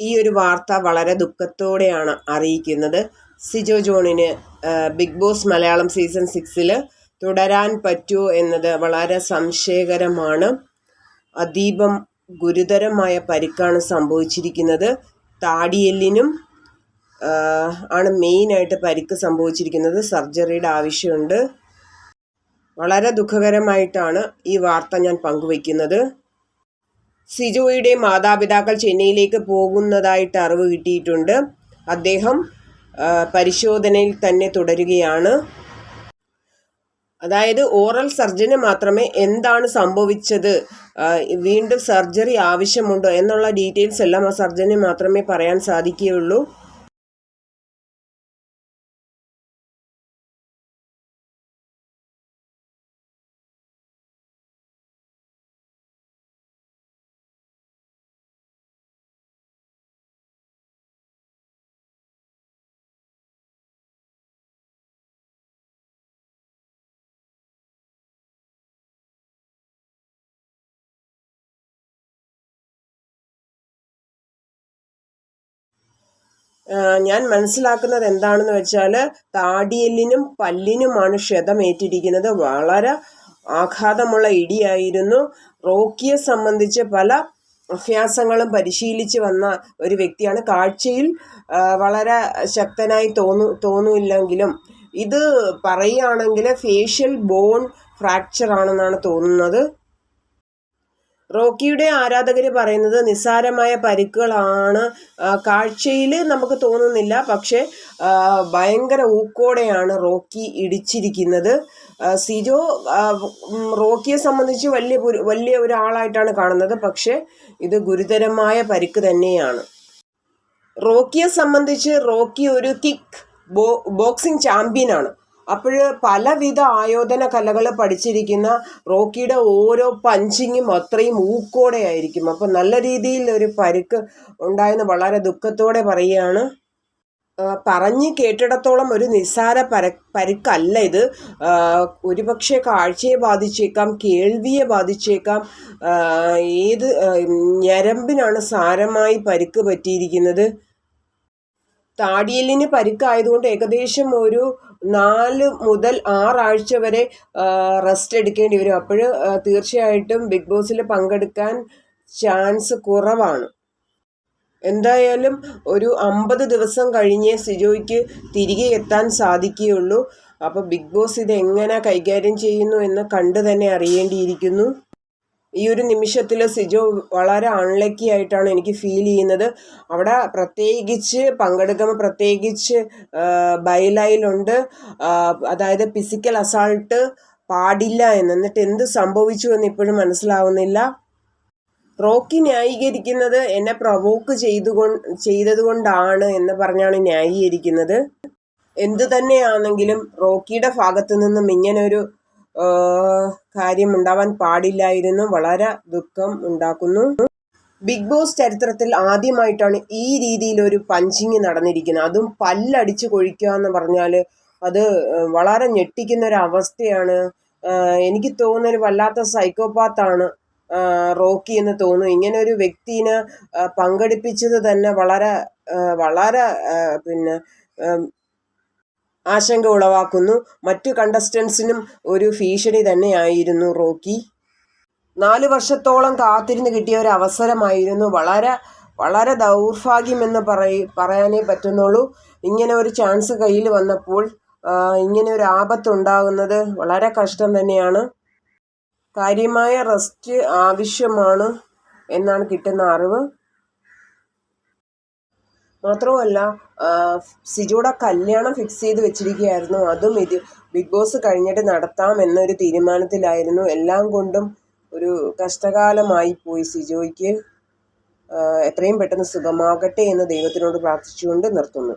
ഈ ഒരു വാർത്ത വളരെ ദുഃഖത്തോടെയാണ് അറിയിക്കുന്നത്. സിജോ ജോണിന് ബിഗ് ബോസ് മലയാളം സീസൺ സിക്സിൽ തുടരാൻ പറ്റുമോ എന്നത് വളരെ സംശയകരമാണ്. അതീപം ഗുരുതരമായ പരിക്കാണ് സംഭവിച്ചിരിക്കുന്നത്. താടിയെല്ലിനും ആണ് മെയിനായിട്ട് പരിക്ക് സംഭവിച്ചിരിക്കുന്നത്. സർജറിയുടെ ആവശ്യമുണ്ട്. വളരെ ദുഃഖകരമായിട്ടാണ് ഈ വാർത്ത ഞാൻ പങ്കുവയ്ക്കുന്നത്. സിജോയുടെ മാതാപിതാക്കൾ ചെന്നൈയിലേക്ക് പോകുന്നതായിട്ട് അറിവ് കിട്ടിയിട്ടുണ്ട്. അദ്ദേഹം പരിശോധനയിൽ തന്നെ തുടരുകയാണ്. അതായത് ഓറൽ സർജന് മാത്രമേ എന്താണ് സംഭവിച്ചത് വീണ്ടും സർജറി ആവശ്യമുണ്ടോ എന്നുള്ള ഡീറ്റെയിൽസ് എല്ലാം ആ സർജന് മാത്രമേ പറയാൻ സാധിക്കുകയുള്ളൂ. ഞാൻ മനസ്സിലാക്കുന്നത് എന്താണെന്ന് വെച്ചാൽ താടിയെല്ലിനും പല്ലിനുമാണ് ക്ഷതമേറ്റിരിക്കുന്നത്. വളരെ ആഘാതമുള്ള ഇടിയായിരുന്നു. റോക്കിയെ സംബന്ധിച്ച് പല അഭ്യാസങ്ങളും പരിശീലിച്ച് വന്ന ഒരു വ്യക്തിയാണ്. കാഴ്ചയിൽ വളരെ ശക്തനായി തോന്നു തോന്നില്ലെങ്കിലും ഇത് പറയുകയാണെങ്കിൽ ഫേഷ്യൽ ബോൺ ഫ്രാക്ചർ ആണെന്നാണ് തോന്നുന്നത്. റോക്കിയുടെ ആരാധകർ പറയുന്നത് നിസ്സാരമായ പരിക്കുകളാണ്. കാഴ്ചയിൽ നമുക്ക് തോന്നുന്നില്ല. പക്ഷേ ഭയങ്കര ഊക്കോടെയാണ് റോക്കി ഇടിച്ചിരിക്കുന്നത്. സിജോ റോക്കിയെ സംബന്ധിച്ച് വലിയ വലിയ ഒരാളായിട്ടാണ് കാണുന്നത്. പക്ഷേ ഇത് ഗുരുതരമായ പരിക്ക് തന്നെയാണ്. റോക്കിയെ സംബന്ധിച്ച് റോക്കി ഒരു കിക്ക് ബോ ബോക്സിംഗ് ചാമ്പ്യനാണ്. അപ്പോൾ പലവിധ ആയോധന കലകൾ പഠിച്ചിരിക്കുന്ന റോക്കിയുടെ ഓരോ പഞ്ചിങ്ങും അത്രയും ഊക്കോടെ ആയിരിക്കും. അപ്പോൾ നല്ല രീതിയിൽ ഒരു പരുക്ക് ഉണ്ടായെന്ന് വളരെ ദുഃഖത്തോടെ പറയുകയാണ്. പറഞ്ഞ് കേട്ടിടത്തോളം ഒരു നിസ്സാര പര പരുക്കല്ല ഇത്. ഒരുപക്ഷെ കാഴ്ചയെ ബാധിച്ചേക്കാം കേൾവിയെ ബാധിച്ചേക്കാം. ഏത് ഞരമ്പിനാണ് സാരമായി പരുക്ക് പറ്റിയിരിക്കുന്നത്. താടിയലിന് പരുക്കായതുകൊണ്ട് ഏകദേശം ഒരു നാല് മുതൽ ആറാഴ്ച വരെ റെസ്റ്റ് എടുക്കേണ്ടി വരും. അപ്പോൾ തീർച്ചയായിട്ടും ബിഗ് ബോസിൽ പങ്കെടുക്കാൻ ചാൻസ് കുറവാണ്. എന്തായാലും ഒരു അമ്പത് ദിവസം കഴിഞ്ഞേ സിജോയ്ക്ക് തിരികെ എത്താൻ സാധിക്കുകയുള്ളൂ. അപ്പോൾ ബിഗ് ബോസ് ഇത് എങ്ങനെ കൈകാര്യം ചെയ്യുന്നു എന്ന് കണ്ടു തന്നെ അറിയേണ്ടിയിരിക്കുന്നു. ഈ ഒരു നിമിഷത്തിൽ സിജോ വളരെ അൺലക്കി ആയിട്ടാണ് എനിക്ക് ഫീൽ ചെയ്യുന്നത്. അവിടെ പ്രത്യേകിച്ച് പങ്കെടുക്കുമ്പോൾ പ്രത്യേകിച്ച് ബൈലൈലുണ്ട്. അതായത് ഫിസിക്കൽ അസാൾട്ട് പാടില്ല എന്ന്. എന്നിട്ട് എന്ത് സംഭവിച്ചു എന്ന് ഇപ്പോഴും മനസ്സിലാവുന്നില്ല. റോക്കി ന്യായീകരിക്കുന്നത് എന്നെ പ്രൊവോക്ക് ചെയ്തുകൊണ്ട് ചെയ്തതുകൊണ്ടാണ് എന്ന് പറഞ്ഞാണ് ന്യായീകരിക്കുന്നത്. എന്തു തന്നെയാണെങ്കിലും റോക്കിയുടെ ഭാഗത്തു നിന്നും ഇങ്ങനൊരു കാര്യം ഉണ്ടാവാൻ പാടില്ലായിരുന്നു. വളരെ ദുഃഖം ഉണ്ടാക്കുന്നു. ബിഗ് ബോസ് ചരിത്രത്തിൽ ആദ്യമായിട്ടാണ് ഈ രീതിയിൽ ഒരു പഞ്ചിങ് നടന്നിരിക്കുന്നത്. അതും പല്ലടിച്ച് കൊഴിക്കുക എന്ന് പറഞ്ഞാൽ അത് വളരെ ഞെട്ടിക്കുന്ന ഒരു അവസ്ഥയാണ്. എനിക്ക് തോന്നുന്നൊരു വല്ലാത്ത സൈക്കോപാത്താണ് റോക്കി എന്ന് തോന്നുന്നു. ഇങ്ങനെ ഒരു വ്യക്തിനെ പങ്കെടുപ്പിച്ചത് തന്നെ വളരെ വളരെ പിന്നെ ആശങ്ക ഉളവാക്കുന്നു. മറ്റു കണ്ടസ്റ്റൻസിനും ഒരു ഭീഷണി തന്നെയായിരുന്നു റോക്കി. നാല് വർഷത്തോളം കാത്തിരുന്ന് കിട്ടിയ ഒരു അവസരമായിരുന്നു. വളരെ വളരെ ദൗർഭാഗ്യമെന്ന് പറയ പറയാനേ പറ്റുന്നുള്ളൂ. ഇങ്ങനെ ഒരു ചാൻസ് കയ്യിൽ വന്നപ്പോൾ ഇങ്ങനെ ഒരു ആപത്തുണ്ടാകുന്നത് വളരെ കഷ്ടം തന്നെയാണ്. കാര്യമായ റെസ്റ്റ് ആവശ്യമാണ് എന്നാണ് കിട്ടുന്ന അറിവ്. മാത്രവുമല്ല സിജോടെ കല്യാണം ഫിക്സ് ചെയ്ത് വെച്ചിരിക്കുകയായിരുന്നു. അതും ഇത് ബിഗ് ബോസ് കഴിഞ്ഞിട്ട് നടത്താം എന്നൊരു തീരുമാനത്തിലായിരുന്നു. എല്ലാം കൊണ്ടും ഒരു കഷ്ടകാലമായി പോയി സിജോയ്ക്ക്. എത്രയും പെട്ടെന്ന് സുഖമാകട്ടെ എന്ന് ദൈവത്തിനോട് പ്രാർത്ഥിച്ചുകൊണ്ട് നിർത്തുന്നു.